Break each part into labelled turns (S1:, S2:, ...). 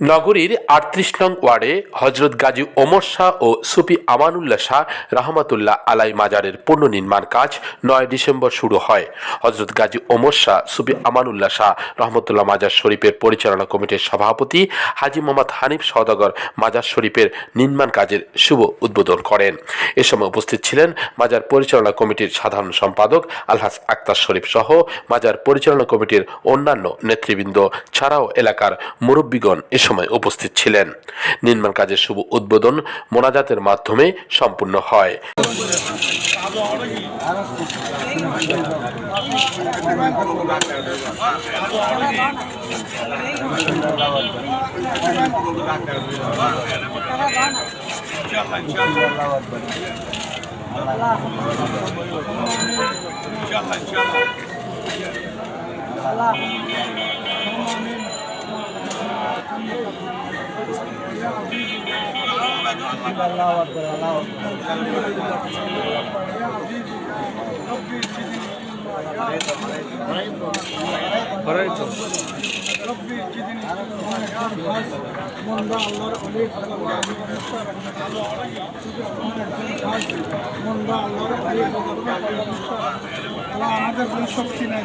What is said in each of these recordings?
S1: নগরীর আটত্রিশ নং ওয়ার্ডে হজরত গাজী ওমর শাহ ও সুফি আমানুল্লাহ শাহ রহমতুল্লাহ আলাই মাজারের পুনর্নির্মাণ কাজ নয় ডিসেম্বর শুরু হয়। হজরত গাজী ওমর শাহ, সুফি আমানুল্লাহ শাহ রহমতুল্লাহ মাজার শরীফের পরিচালনা কমিটির সভাপতি হাজি মোহাম্মদ হানিফ সওদাগর মাজার শরীফের নির্মাণ কাজের শুভ উদ্বোধন করেন। এ সময় উপস্থিত ছিলেন মাজার পরিচালনা কমিটির সাধারণ সম্পাদক আলহাজ আক্তার শরীফ সহ মাজার পরিচালনা কমিটির অন্যান্য নেতৃবৃন্দ, ছাড়াও এলাকার মুরব্বীগণ সময় উপস্থিত ছিলেন। নির্মাণ কাজের শুভ উদ্বোধন মোনাজাতের মাধ্যমে সম্পূর্ণ হয়।
S2: আল্লাহ আমাদের কোনো শক্তি নাই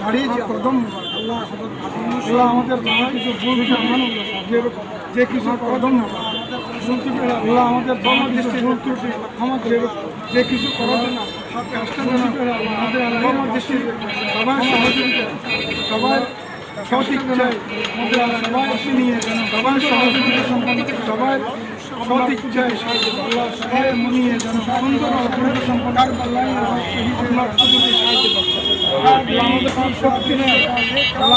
S2: হারিয়েছি প্রথম আল্লাহ আল্লাহ আমাদের কিছু ভুল যে কিছু প্রথম আল্লাহ আমাদের বাবা দৃষ্টি ভুল ত্রুটি যে কিছু করার বাবা দৃষ্টি সবাই সবাই সঠিক চাই সবাই নিয়ে সবাই সহযোগিতা সম্পন্ন সবাই সঠিক চাই আল্লাহ যেন। সুন্দর সম্পন্ন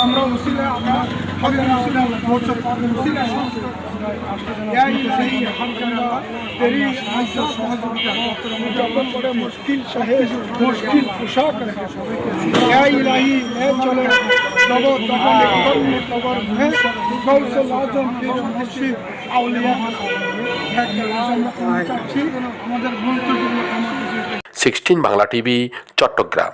S2: আমরা মুসিলে আমরা হবে মুসিলে মোর্চা পাবে মুসিলে তেরি সাহায্য সহযোগিতা মুজাফর করে মুশকিল সাহেব মুশকিল পোশাক ইয়া ইলাহি এ চলে জব তখন কর্ম কবর হে গৌসল আজম পীর মুর্শিদ আউলিয়া আমাদের ভুল ত্রুটিগুলো ক্ষমা করে
S1: sixteen Bangla TV Chattogram